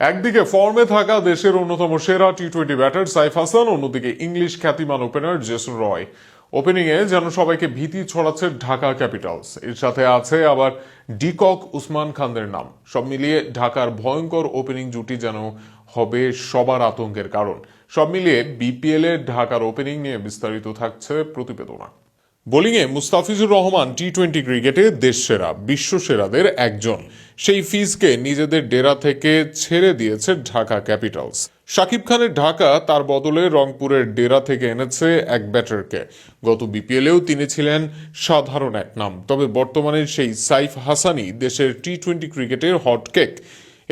একদিকে ফর্মে থাকা দেশের অন্যতম সেরা T twenty batter Saif Hasan, অন্যদিকে ইংলিশ খ্যাতিমান ওপেনার জেসন রয়। ওপেনিং এ যেন সবাইকে ভীতি ছড়াচ্ছে ঢাকা ক্যাপিটালস এর সাথে আছে আবার ডিকক উসমান খানদের নাম। সব মিলিয়ে ঢাকার ভয়ঙ্কর ওপেনিং জুটি যেন হবে সবার আতঙ্কের কারণ। সব মিলিয়ে বিপিএল এ ঢাকার ওপেনিং নিয়ে বিস্তারিত থাকছে প্রতিবেদনা। বোলিংয়ে মুস্তাফিজুর রহমান টি টোয়েন্টি ক্রিকেটে দেশ সেরা বিশ্ব সেরাদের একজন। সেই ফিজকে নিজেদের ডেরা থেকে ছেড়ে দিয়েছে ঢাকা ক্যাপিটালস। শাকিব খানের ঢাকা তার বদলে রংপুরের ডেরা থেকে এনেছে এক ব্যাটারকে। গত বিপিএলেও তিনি ছিলেন সাধারণ এক নাম। তবে বর্তমানে সেই সাইফ হাসানি দেশের টি টোয়েন্টি ক্রিকেটের হটকেক।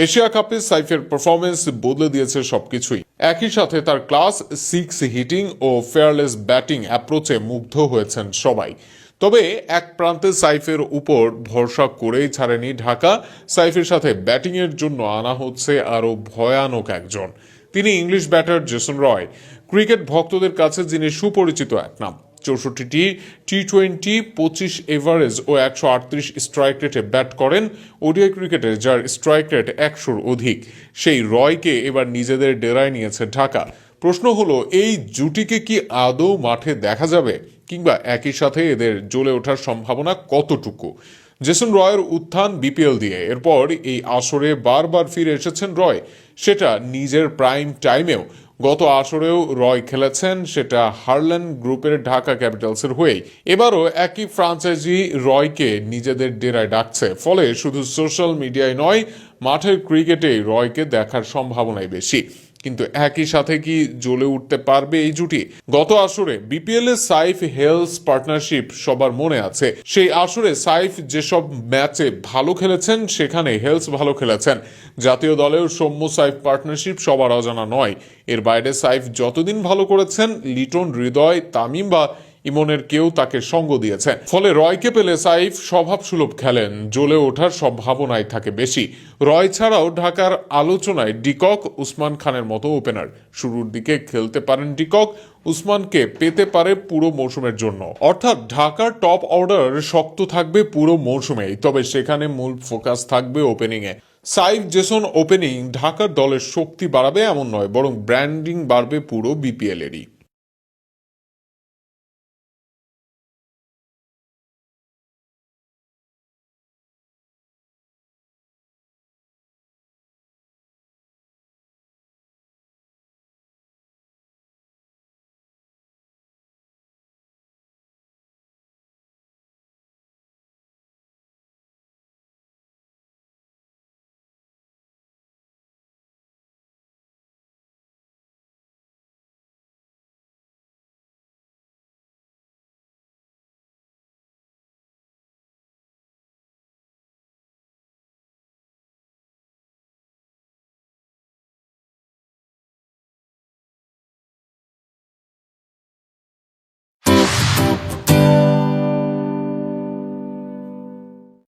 এশিয়া কাপে সাইফের পারফরমেন্স বদলে দিয়েছে সবকিছুই। একই সাথে তার ক্লাস সিক্স হিটিং ও ফেয়ারলেস ব্যাটিং অ্যাপ্রোচে মুগ্ধ হয়েছেন সবাই। তবে এক প্রান্তে সাইফের উপর ভরসা করেই ছাড়েনি ঢাকা। সাইফের সাথে ব্যাটিংয়ের জন্য আনা হচ্ছে আরও ভয়ানক একজন। তিনি English batter Jason Roy, cricket ভক্তদের কাছে যিনি সুপরিচিত এক নাম। চৌষট্টিটি টি টোয়েন্টি পঁচিশ এভারেজ ও একশো আটত্রিশ স্ট্রাইক রেটে ব্যাট করেন। ওডিআই ক্রিকেটে যার স্ট্রাইক রেট একশোর অধিক, সেই রয়কে এবার নিজেদের ডেরায় নিয়েছে ঢাকা। প্রশ্ন হলো, এই জুটিকে কি আদৌ মাঠে দেখা যাবে? কিংবা একই সাথে এদের জ্বলে ওঠার সম্ভাবনা কতটুকু? জেসন রয়ের উত্থান বিপিএল দিয়ে, এরপর এই আসরে বারবার ফিরে এসেছেন রয়। সেটা নিজের প্রাইম টাইমেও গত আসরেও রয় খেলেছেন, সেটা হারল্যান গ্রুপের ঢাকা ক্যাপিটালসের হয়েই। এবারও একই ফ্রাঞ্চাইজি রয়কে নিজেদের ডেরায় ডাকছে। ফলে শুধু সোশ্যাল মিডিয়ায় নয়, মাঠের ক্রিকেটে রয়কে দেখার সম্ভাবনাই বেশি। কিন্তু একই সাথে কি জ্বলে উঠতে পারবে এই জুটি? গত আসরে বিপিএল এর সাইফ হেলস পার্টনারশিপ সবার মনে আছে। সেই আসরে সাইফ যেসব ম্যাচে ভালো খেলেছেন, সেখানে হেলস ভালো খেলেছেন। জাতীয় দলেও সৌম্য সাইফ পার্টনারশিপ সবার অজানা নয়। এর বাইরে সাইফ যতদিন ভালো করেছেন, লিটন হৃদয়, তামিম বা ইমনের কেউ তাকে সঙ্গ দিয়েছে। ফলে রয়কে পেলে সাইফ স্বভাব সুলভ খেলেন। জ্বলে ওঠার সম্ভাবনাই থাকে বেশি। রয় ছাড়াও ঢাকার আলোচনায় ডিকক উসমান খানের মতো ওপেনার। শুরুর দিকে খেলতে পারেন ডিকক, উসমানকে পেতে পারে পুরো মৌসুমের জন্য। অর্থাৎ ঢাকার টপ অর্ডার শক্ত থাকবে পুরো মৌসুমেই, তবে সেখানে মূল ফোকাস থাকবে ওপেনিংয়ে। সাইফ জেসন ওপেনিং ঢাকার দলের শক্তি বাড়াবে এমন নয়, বরং ব্র্যান্ডিং বাড়বে পুরো বিপিএল এরই